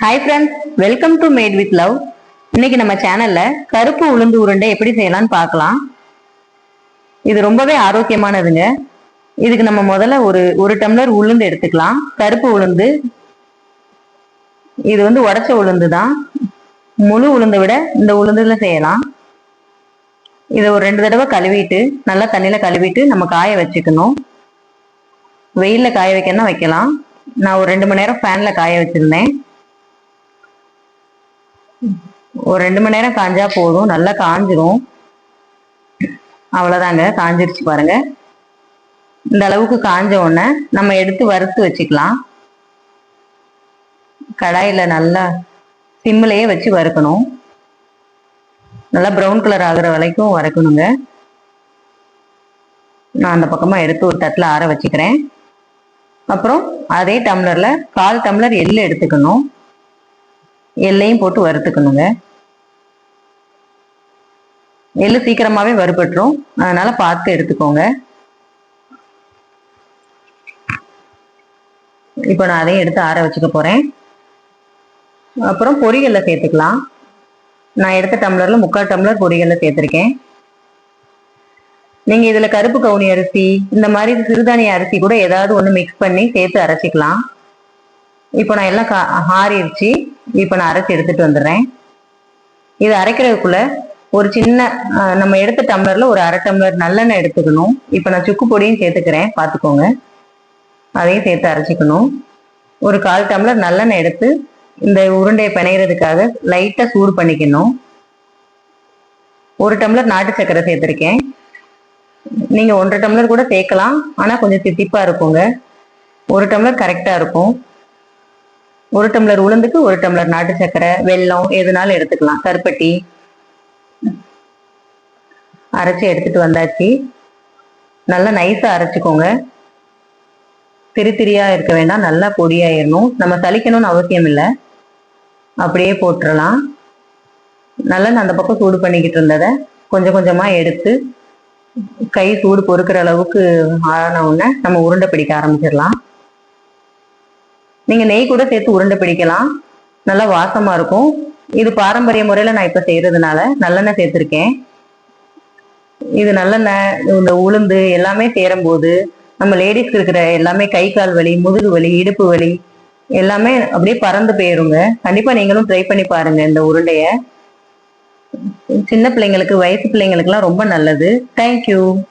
Hi friends welcome to made with love இன்னைக்கு நம்ம சேனல்ல கருப்பு உளுந்து உருண்டை எப்படி செய்யலாம்னு பார்க்கலாம். இது ரொம்பவே ஆரோக்கியமானதுங்க. இதுக்கு நம்ம முதல்ல ஒரு ஒரு டம்ளர் உளுந்து எடுத்துக்கலாம். கருப்பு உளுந்து. இது வந்து உடச்ச உளுந்து தான் முழு உளுந்தை விட இந்த உளுந்துல செய்யலாம். இதை ஒரு ரெண்டு தடவை கழுவிட்டு நல்லா தண்ணியில கழுவிட்டு நம்ம காய வச்சுக்கணும். வெயிலில் காய வைக்கணும்னா வைக்கலாம். நான் ஒரு ரெண்டு மணி நேரம் ஃபேனில் காய வச்சுருந்தேன். ஒரு ரெண்டு மணி நேரம் காஞ்சா போதும். நல்லா காஞ்சிரும். அவ்வளோதாங்க காஞ்சிருச்சு பாருங்க. இந்த அளவுக்கு காஞ்ச உடனே நம்ம எடுத்து வறுத்து வச்சுக்கலாம். கடாயில் நல்லா சிம்மிலேயே வச்சு வறுக்கணும். நல்லா ப்ரௌன் கலர் ஆகுற வரைக்கும் வறுக்கணுங்க. நான் அந்த பக்கமாக எடுத்து ஒரு தட்டில் ஆற வச்சுக்கிறேன். அப்புறம் அதே டம்ளரில் கால் டம்ளர் எள்ளு எடுத்துக்கணும். எல்லையும் போட்டு வறுத்துக்கணுங்க. எள்ளு சீக்கிரமாகவே வறுபட்டுரும். அதனால் பார்த்து எடுத்துக்கோங்க. இப்போ நான் அதையும் எடுத்து ஆற வச்சுக்க போறேன். அப்புறம் பொரிகல்ல சேர்த்துக்கலாம். நான் எடுத்த டம்ளரில் முக்கால் டம்ளர் பொரிகல்ல சேர்த்துருக்கேன். நீங்கள் இதில் கருப்பு கவுனி அரிசி இந்த மாதிரி சிறுதானிய அரிசி கூட ஏதாவது ஒன்று மிக்ஸ் பண்ணி சேர்த்து அரைச்சிக்கலாம். இப்போ நான் எல்லாம் கா ஆறிடுச்சு. இப்போ நான் அரைச்சி எடுத்துட்டு வந்துடுறேன். இது அரைக்கிறதுக்குள்ள ஒரு சின்ன நம்ம எடுத்த டம்ளர்ல ஒரு அரை டம்ளர் நல்லெண்ணெய் எடுத்துக்கணும். இப்போ நான் சுக்கு பொடியும் சேர்த்துக்கிறேன் பார்த்துக்கோங்க. அதையும் சேர்த்து அரைச்சிக்கணும். ஒரு கால் டம்ளர் நல்லெண்ணெய் எடுத்து இந்த உருண்டையை பிணைகிறதுக்காக லைட்டாக சூடு பண்ணிக்கணும். ஒரு டம்ளர் நாட்டு சர்க்கரை சேர்த்துருக்கேன். நீங்கள் ஒன்றரை டம்ளர் கூட சேர்க்கலாம். ஆனால் கொஞ்சம் தித்திப்பாக இருக்குங்க. ஒரு டம்ளர் கரெக்டாக இருக்கும். ஒரு டம்ளர் உளுந்துக்கு ஒரு டம்ளர் நாட்டு சர்க்கரை வெல்லம் எதுனாலும் எடுத்துக்கலாம். கருப்பட்டி. அரைச்சி எடுத்துட்டு வந்தாச்சு. நல்லா நைஸாக அரைச்சிக்கோங்க. திரி திரியா இருக்க வேண்டாம். நல்லா பொடியாயிடணும் நம்ம சலிக்கணும்னு அவசியம் இல்லை. அப்படியே போட்டுடலாம் நல்லா நான் அந்த பக்கம் சூடு பண்ணிக்கிட்டு இருந்ததை கொஞ்சம் கொஞ்சமாக எடுத்து கை சூடு பொறுக்கிற அளவுக்கு ஆன உடனே நம்ம உருண்டை பிடிக்க ஆரம்பிச்சிடலாம். நீங்க நெய் கூட சேர்த்து உருண்டை பிடிக்கலாம். நல்லா வாசமா இருக்கும். இது பாரம்பரிய முறையில நான் இப்ப செய்யறதுனால நல்லெண்ணெய் சேர்த்திருக்கேன். இது நல்லெண்ணெய் இந்த உளுந்து எல்லாமே சேரும் போது நம்ம லேடிஸ்க்கு இருக்கிற எல்லாமே கை கால் வலி முதுகு வலி இடுப்பு வலி எல்லாமே அப்படியே பறந்து போயிருங்க. கண்டிப்பா நீங்களும் ட்ரை பண்ணி பாருங்க இந்த உருண்டைய. சின்ன பிள்ளைங்களுக்கு வயசு பிள்ளைங்களுக்குலாம் ரொம்ப நல்லது. தேங்க்யூ